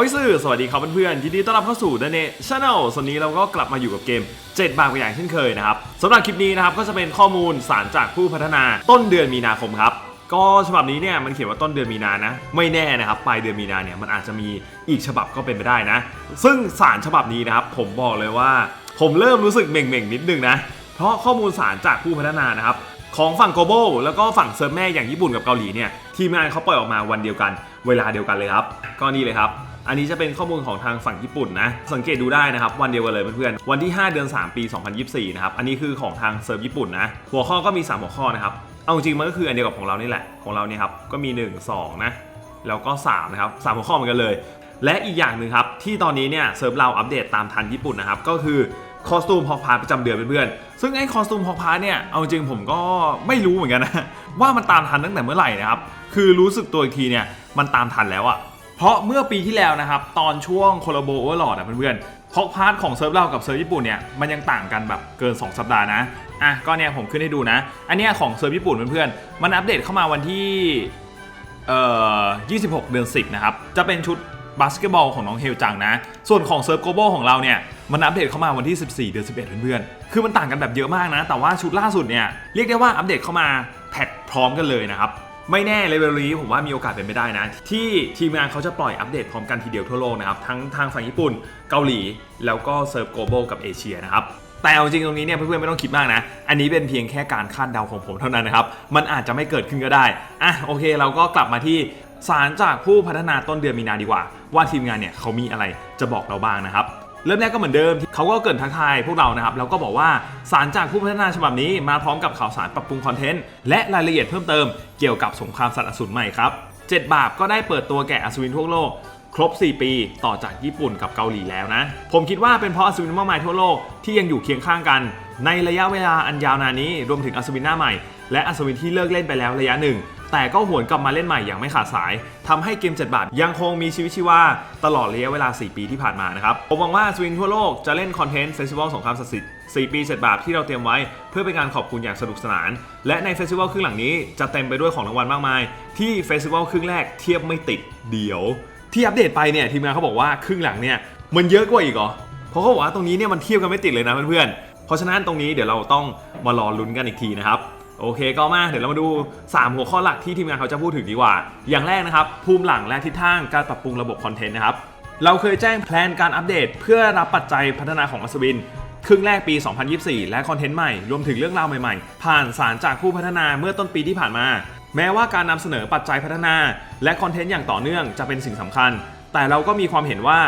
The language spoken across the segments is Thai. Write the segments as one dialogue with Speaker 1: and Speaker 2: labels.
Speaker 1: อ้ยสื่อสวัสดีครับเพื่อนๆยินดีต้อนรับเข้าสู่ดนเนช n แนลส่วนนี้เราก็กลับมาอยู่กับเกม 7 บางอย่างเช่นเคยนะครับสำหรับคลิปนี้นะครับก็จะเป็นข้อมูลสารจากผู้พัฒนาต้นเดือนมีนาคมครับก็ฉบับนี้เนี่ยมันเขียนว่าต้นเดือนมีนานะ ไม่แน่นะครับปลายเดือนมีนาเนี่ยมันอาจจะมีอีกฉบับก็เป็นไปได้นะ ซึ่งสารฉบับนี้นะครับผมบอกเลยว่า ผมเริ่มรู้สึกเม่งๆนิดนึงนะเพราะข้อมูลสารจากผู้พัฒนานะครับของฝั่ง g l o b a l แล้วก็ฝั่งเซิร์ฟแม่อย่างญี่ปุ่นกับเกาหลีเนี่ยทีมงานเขาปล่อยออกมาวันเดียวกัน เวลาเดียวกันเลยครับก็นี่เลยครับ อันนี้จะเป็นข้อมูลของทางฝั่งญี่ปุ่นนะ สังเกตดูได้นะครับ วันเดียวกันเลยเพื่อนๆ วันที่ 5 เดือน 3 ปี 2024 นะครับ อันนี้คือของทางเซิร์ฟญี่ปุ่นนะ หัวข้อก็มี 3 หัวข้อนะครับ เอาจริงมันก็คืออันเดียวกับของเรานี่แหละ ของเราเนี่ยครับ ก็มี 1 2 นะ แล้วก็ 3 นะครับสามหัวข้อเหมือนกันเลย และอีกอย่างหนึ่งครับ ที่ตอนนี้เนี่ยเซิร์ฟเราอัปเดตตามทันญี่ปุ่นนะครับ ก็คือคอสตูมฮอกพาร์ประจำเดือนเพื่อนๆ ซึ่งไอ้คอสตูมฮอกพาร์เนี่ย เอาจริงผมก็ไม่รู้เหมือนกันนะ ว่ามันตามทันตั้งแต่เมื่อไหร่นะครับ คือรู้สึกตัวอีกทีเนี่ย มันตามทันแล้วอะ เพราะเมื่อปีที่แล้วนะครับ ตอนช่วงโคลาโบโอเวอร์ลอดอะเพื่อนๆฮอกพาร์ทของเซิร์ฟเรากับเซิร์ฟญี่ปุ่นเนี่ยมันยังต่างกันแบบเกิน 2 สัปดาห์นะอะก็เนี่ยผมขึ้นให้ดูนะ อันเนี้ยของเซิร์ฟญี่ปุ่นเพื่อนๆมันอัปเดตเข้ามาวันที่เอ่อ26 เดือน 10 นะครับ จะเป็นชุดบาสเกตบอลของน้องเฮลจังนะ ส่วนของเซิร์ฟโกโบของเราเนี่ยมันอัปเดตเข้ามาวันที่ 14 เดือน 11 เพื่อนๆ คือมันต่างกันแบบเยอะมากนะ แต่ว่าชุดล่าสุดเนี่ยเรียกได้ว่าอัปเดตเข้ามาแพทพร้อมกันเลยนะครับ ไม่แน่เลยเวลนี้ผมว่ามีโอกาสเป็นไปได้นะ ที่ทีมงานเขาจะปล่อยอัปเดตพร้อมกันทีเดียวทั่วโลกนะครับ ทั้งทางฝั่งญี่ปุ่นเกาหลี แล้วก็เซิร์ฟโกโบกับเอเชียนะครับแต่เอาจริงตรงนี้เนี่ยเพื่อนๆไม่ต้องคิดมากนะ อันนี้เป็นเพียงแค่การคาดเดาของผมเท่านั้นนะครับ มันอาจจะไม่เกิดขึ้นก็ได้ อะโอเคเราก็กลับมาที่สารจากผู้พัฒนาต้นเดือนมีนาดีกว่า ว่าทีมงานเนี่ยเขามีอะไรจะบอกเราบ้างนะครับ เริ่มแรกก็เหมือนเดิมเขาก็เกรินทักทายพวกเรานะครับแล้วก็บอกว่าสารจากผู้พัฒนาฉบับนี้มาพร้อมกับข่าวสารปรับปรุงคอนเทนต์และรายละเอียดเพิ่มเติมเกี่ยวกับสงครามสัตว์อสูรใหม่ครับ7บาปก็ได้เปิดตัวแก่อัศวินทั่วโลกครบ 4 ปีต่อจากญี่ปุ่นกับเกาหลีแล้วนะ ผมคิดว่าเป็นเพราะอัศวินมากมายทั่วโลกที่ยังอยู่เคียงข้างกัน ในระยะเวลาอันยาวนานนี้รวมถึงอัศวินหน้าใหม่ และอัศวินที่เลิกเล่นไปแล้วระยะหนึ่ง แต่ก็หวนกลับมาเล่นใหม่อย่างไม่ขาดสายทำให้เกม 7 บาท ยังคงมีชีวิตชีวาตลอดระยะเวลา 4 ปีที่ผ่านมานะครับ ผมหวังว่าอัศวินทั่วโลกจะเล่นคอนเทนต์เฟสติวัลสงครามศักดิ์สิทธิ์4 ปี 7 บาทที่เราเตรียมไว้ เพื่อเป็นการขอบคุณอย่างสนุกสนาน และในเฟสติวัลครึ่งหลังนี้จะเต็มไปด้วยของรางวัลมากมาย ที่เฟสติวัลครึ่งแรกเทียบไม่ติดเดี๋ยว ที่อัปเดตไปเนี่ยทีมงานเขาบอกว่าครึ่งหลังเนี่ยมันเยอะกว่าอีกเหรอเพราะเขาบอกว่าตรงนี้เนี่ยมันเทียบกันไม่ติดเลยนะเพื่อนๆเพราะฉะนั้นตรงนี้เดี๋ยวเราต้องมารอลุ้นกันอีกทีนะครับ โอเคก็มาเดี๋ยวเรามาดู 3 หัวข้อหลักที่ทีมงานเขาจะพูดถึงดีกว่า อย่างแรกนะครับ ภูมิหลังและทิศทางการปรับปรุงระบบคอนเทนต์นะครับ เราเคยแจ้งแพลนการอัปเดต เพื่อรับปัจจัยพัฒนาของอัศวิน ครึ่งแรกปี 2024 และคอนเทนต์ใหม่ รวมถึงเรื่องราวใหม่ๆ ผ่านสารจากผู้พัฒนาเมื่อต้นปีที่ผ่านมา แม้ว่าการนำเสนอปัจจัยพัฒนา และคอนเทนต์อย่างต่อเนื่องจะเป็นสิ่งสำคัญ แต่เราก็มีความเห็นว่า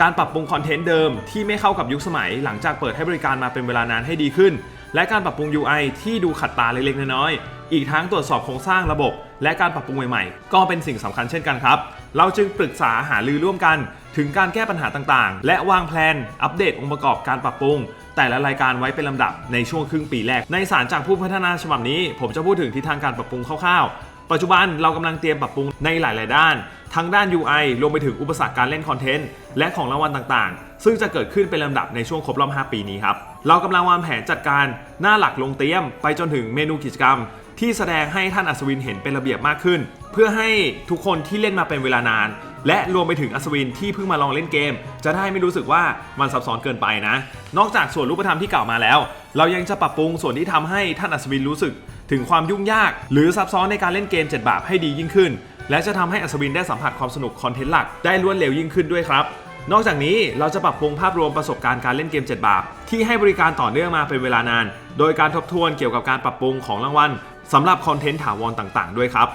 Speaker 1: การปรับปรุงคอนเทนต์เดิมที่ไม่เข้ากับยุคสมัย หลังจากเปิดให้บริการมาเป็นเวลานานให้ดีขึ้น และการปรับปรุง UI ที่ดูขัดตาเล็กๆน้อยๆอีกทั้งตรวจสอบโครงสร้างระบบ และการปรับปรุงใหม่ๆ ก็เป็นสิ่งสำคัญเช่นกันครับ เราจึงปรึกษาหารือร่วมกัน ถึงการแก้ปัญหาต่างๆ และวางแผนอัปเดตองค์ประกอบการปรับปรุง แต่ละรายการไว้เป็นลำดับในช่วงครึ่งปีแรก ในสารจากผู้พัฒนาฉบับนี้ ผมจะพูดถึงทิศทางการปรับปรุงคร่าวๆ ปัจจุบันเรากำลังเตรียมปรับปรุงในหลาย ๆ ด้าน ทั้งด้าน UI รวมไปถึงอุปสรรคการเล่นคอนเทนต์และของรางวัลต่างๆ ซึ่งจะเกิดขึ้นเป็นลำดับในช่วงครบรอบ 5 ปีนี้ครับ เรากำลังวางแผนจัดการหน้าหลักลงเตรียม ไปจนถึงเมนูกิจกรรม ที่แสดงให้ท่านอัศวินเห็นเป็นระเบียบมากขึ้น เพื่อให้ทุกคนที่เล่นมาเป็นเวลานาน และรวมไปถึงอัศวินที่เพิ่งมาลองเล่นเกม จะได้ไม่รู้สึกว่ามันซับซ้อนเกินไปนะ นอกจากส่วนรูปธรรมที่กล่าวมาแล้ว เรายังจะปรับปรุงส่วนที่ทำให้ท่านอัศวินรู้สึก ถึงความยุ่งยาก หรือซับซ้อนในการเล่นเกม 7 บาปให้ดียิ่งขึ้น และจะทำให้อัศวินได้สัมผัสความสนุกคอนเทนต์หลักได้รวดเร็วยิ่งขึ้นด้วยครับ นอกจากนี้เราจะปรับปรุงภาพรวมประสบการณ์การเล่นเกม 7 บาปที่ให้บริการต่อเนื่องมาเป็นเวลานาน โดยการทบทวนเกี่ยวกับการปรับปรุงของรางวัลสำหรับคอนเทนต์ถาวรต่างๆ ด้วยครับ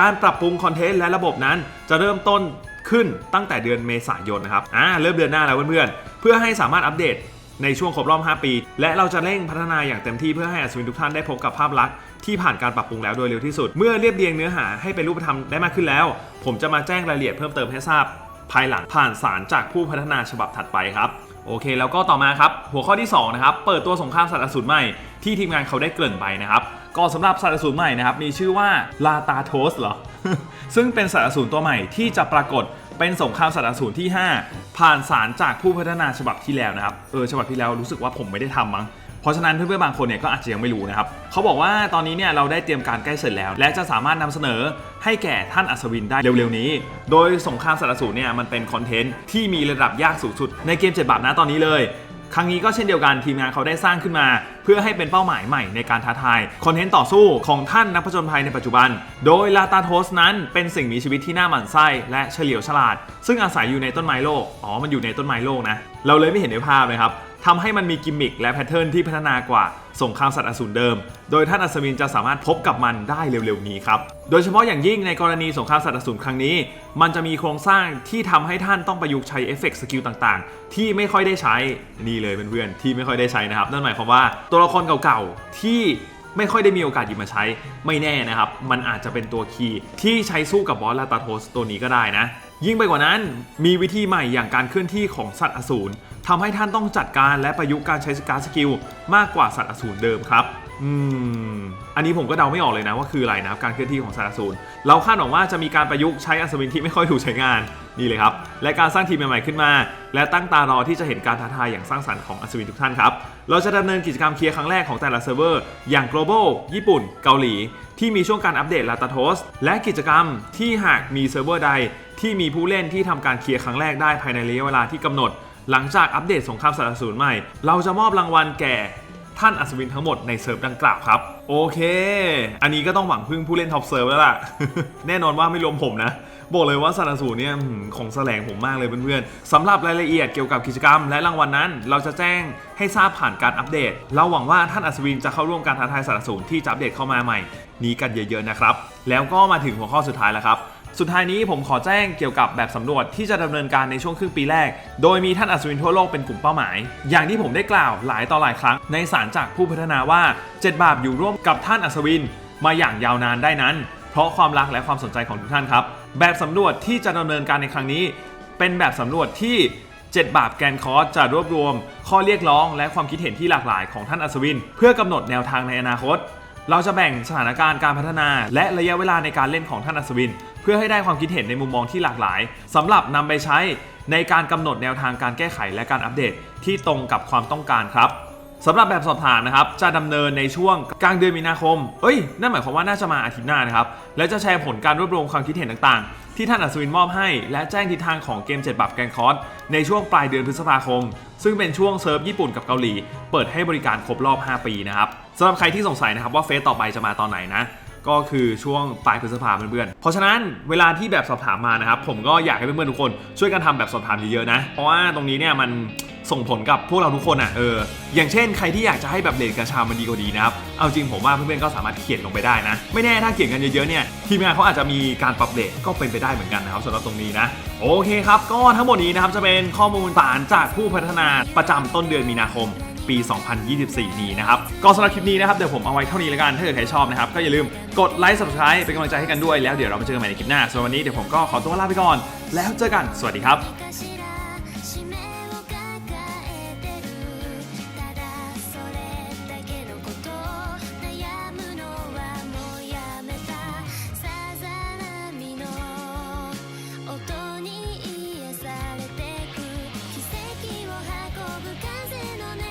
Speaker 1: การปรับปรุงคอนเทนต์และระบบนั้น จะเริ่มต้นขึ้นตั้งแต่เดือนเมษายนนะครับ อ่า เริ่มเดือนหน้าแล้วเพื่อนๆ เพื่อให้สามารถอัปเดตในช่วงครบรอบ 5 ปี และเราจะเร่งพัฒนาอย่างเต็มที่เพื่อให้อัศวินทุกท่านได้พบกับภาพลักษณ์ที่ผ่านการปรับปรุงแล้วโดยเร็วที่สุด เมื่อเรียบเรียงเนื้อหาให้เป็นรูปธรรมได้มากขึ้นแล้ว ผมจะมาแจ้งรายละเอียดเพิ่มเติมให้ทราบ ภายหลังผ่านสารจากผู้พัฒนาฉบับถัดไปครับโอเค แล้วก็ต่อมาครับ หัวข้อที่2นะครับเปิดตัวสงครามสัตว์อสูรใหม่ที่ทีมงานเขาได้เกริ่นไปนะครับ ก็สำหรับสัตว์อสูรใหม่นะครับ มีชื่อว่าลาตาโทสเหรอ ซึ่งเป็นสัตว์อสูรตัวใหม่ที่จะปรากฏเป็นสงครามสัตว์อสูรที่ 5 ผ่านสารจากผู้พัฒนาฉบับที่แล้วนะครับ เออฉบับที่แล้วรู้สึกว่าผมไม่ได้ทำมั้ง เพราะฉะนั้นเพื่อนๆบางคนเนี่ยก็อาจจะยังไม่รู้นะครับเขาบอกว่าตอนนี้เนี่ยเราได้เตรียมการใกล้เสร็จแล้ว และจะสามารถนำเสนอให้แก่ท่านอัศวินได้เร็วๆนี้ โดยสงครามสัตว์อสูตรเนี่ยมันเป็นคอนเทนต์ที่มีระดับยากสูงสุดในเกมเจ็ดบาทนะตอนนี้เลยครั้งนี้ก็เช่นเดียวกันทีมงานเขาได้สร้างขึ้นมา เพื่อให้เป็นเป้าหมายใหม่ในการท้าทายคอนเทนต์ต่อสู้ของท่านนักผจญภัยในปัจจุบัน โดยลาตาโทสนั้นเป็นสิ่งมีชีวิตที่น่าหมั่นไส้และเฉลียวฉลาด ซึ่งอาศัยอยู่ในต้นไม้โลก อ๋อ มันอยู่ในต้นไม้โลกนะ เราเลยไม่เห็นในภาพเลยครับ ทำให้มันมีกิมมิคและแพทเทิร์นที่พัฒนากว่าสงครามสัตว์อสูรเดิม โดยท่านอัศวินจะสามารถพบกับมันได้เร็วๆนี้ครับ โดยเฉพาะอย่างยิ่งในกรณีสงครามสัตว์อสูรครั้งนี้ มันจะมีโครงสร้างที่ทำให้ท่านต้องประยุกต์ใช้เอฟเฟกต์สกิลต่างๆ ที่ไม่ค่อยได้ใช้นี่เลยเพื่อนๆที่ไม่ค่อยได้ใช้นะครับนั่นหมายความว่าตัวละครเก่าๆที่ ไม่ค่อยได้มีโอกาสหยิบมาใช้ไม่แน่นะครับ มันอาจจะเป็นตัวคีย์ที่ใช้สู้กับบอสลาตาโทสตัวนี้ก็ได้นะ ยิ่งไปกว่านั้นมีวิธีใหม่อย่างการเคลื่อนที่ของสัตว์อสูรทำให้ท่านต้องจัดการและประยุกต์การใช้การสกิลมากกว่าสัตว์อสูรเดิมครับ อืม อันนี้ผมก็เดาไม่ออกเลยนะว่าคืออะไรนะครับการเคลื่อนที่ของสัตว์อสูรเราคาดหวังว่าจะมีการประยุกต์ใช้อัศวินที่ไม่ค่อยถูกใช้งานนี่เลยครับ และการสร้างทีมใหม่ๆขึ้นมา และตั้งตารอที่จะเห็นการท้าทายอย่างสร้างสรรค์ของอัศวินทุกท่านครับ เราจะดำเนินกิจกรรมเคลียร์ครั้งแรกของแต่ละเซิร์ฟเวอร์อย่าง global ญี่ปุ่น เกาหลี ที่มีช่วงการอัปเดตลาตาโทสและกิจกรรมที่หากมีเซิร์ฟเวอร์ใด ที่มีผู้เล่นที่ทำการเคลียร์ครั้งแรกได้ภายในระยะเวลาที่กำหนดหลังจากอัปเดตสงครามสัตว์อสูรใหม่ เราจะมอบรางวัลแก่ ท่านอัศวินทั้งหมดในเซิร์ฟดังกล่าวครับ โอเค อันนี้ก็ต้องหวังพึ่งผู้เล่นท็อปเซิร์ฟแล้วล่ะ แน่นอนว่าไม่รวมผมนะ บอกเลยว่าสัตว์อสูรเนี่ยของแสลงผมมากเลยเพื่อนๆสำหรับรายละเอียดเกี่ยวกับกิจกรรมและรางวัลนั้น เราจะแจ้งให้ทราบผ่านการอัปเดต เราหวังว่าท่านอัศวินจะเข้าร่วมการท้าทายสัตว์อสูรที่จะอัปเดตเข้ามาใหม่ นี้กันเยอะๆนะครับ แล้วก็มาถึงหัวข้อสุดท้ายแล้วครับ สุดท้ายนี้ผมขอแจ้งเกี่ยวกับแบบสำรวจที่จะดำเนินการในช่วงครึ่งปีแรก โดยมีท่านอัศวินทั่วโลกเป็นกลุ่มเป้าหมาย อย่างที่ผมได้กล่าวหลายต่อหลายครั้งในสารจากผู้พัฒนาว่า 7 บาปอยู่ร่วมกับท่านอัศวิน มาอย่างยาวนานได้นั้น เพราะความรักและความสนใจของทุกท่านครับ แบบสำรวจที่จะดำเนินการในครั้งนี้ เป็นแบบสำรวจที่ 7 บาปแกนคอร์สจะรวบรวม ข้อเรียกร้องและความคิดเห็นที่หลากหลายของท่านอัศวิน เพื่อกำหนดแนวทางในอนาคต เราจะแบ่งสถานการณ์การพัฒนา และระยะเวลาในการเล่นของท่านอัศวิน เพื่อให้ได้ความคิดเห็นในมุมมองที่หลากหลายสำหรับนำไปใช้ในการกำหนดแนวทางการแก้ไขและการอัปเดตที่ตรงกับความต้องการครับสำหรับแบบสอบถามนะครับ จะดำเนินในช่วงกลางเดือนมีนาคม เอ้ย นั่นหมายความว่าน่าจะมาอาทิตย์หน้านะครับ และจะแชร์ผลการรวบรวมความคิดเห็นต่างๆ ที่ท่านอัศวินมอบให้ และแจ้งทิศทางของเกม7บับแกนคอร์สในช่วงปลายเดือนพฤษภาคม ซึ่งเป็นช่วงเซิร์ฟญี่ปุ่นกับเกาหลี เปิดให้บริการครบรอบ 5 ปีนะครับ สำหรับใครที่สงสัยนะครับว่าเฟสต่อไปจะมาตอนไหนนะ ก็คือช่วงปลายพฤษภาเพื่อนๆ เพราะฉะนั้นเวลาที่แบบสอบถามมานะครับ ผมก็อยากให้เพื่อนๆทุกคนช่วยกันทำแบบสอบถามเยอะๆนะ เพราะว่าตรงนี้เนี่ยมันส่งผลกับพวกเราทุกคนอะเอออย่างเช่นใครที่อยากจะให้แบบเลนกระชามันดีกว่านี้นะครับเอาจริงผมว่าเพื่อนๆก็สามารถเขียนลงไปได้นะ ไม่แน่ถ้าเขียนกันเยอะๆเนี่ยทีมงานเขาอาจจะมีการปรับเลทก็เป็นไปได้เหมือนกันนะครับสำหรับตรงนี้นะโอเคครับก็ทั้งหมดนี้นะครับจะเป็นข้อมูลสารจากผู้พัฒนาประจำต้นเดือนมีนาคม ปี 2024 นี้นะครับ ก็สำหรับคลิปนี้นะครับเดี๋ยวผมเอาไว้เท่านี้แล้วกัน ถ้าเกิดใครชอบนะครับก็อย่าลืมกดไลค์ subscribe เป็นกำลังใจให้กันด้วยแล้วเดี๋ยวเรามาเจอกันใหม่ในคลิปหน้าส่วนวันนี้เดี๋ยวผมก็ขอตัวลาไปก่อน แล้วเจอกันสวัสดีครับ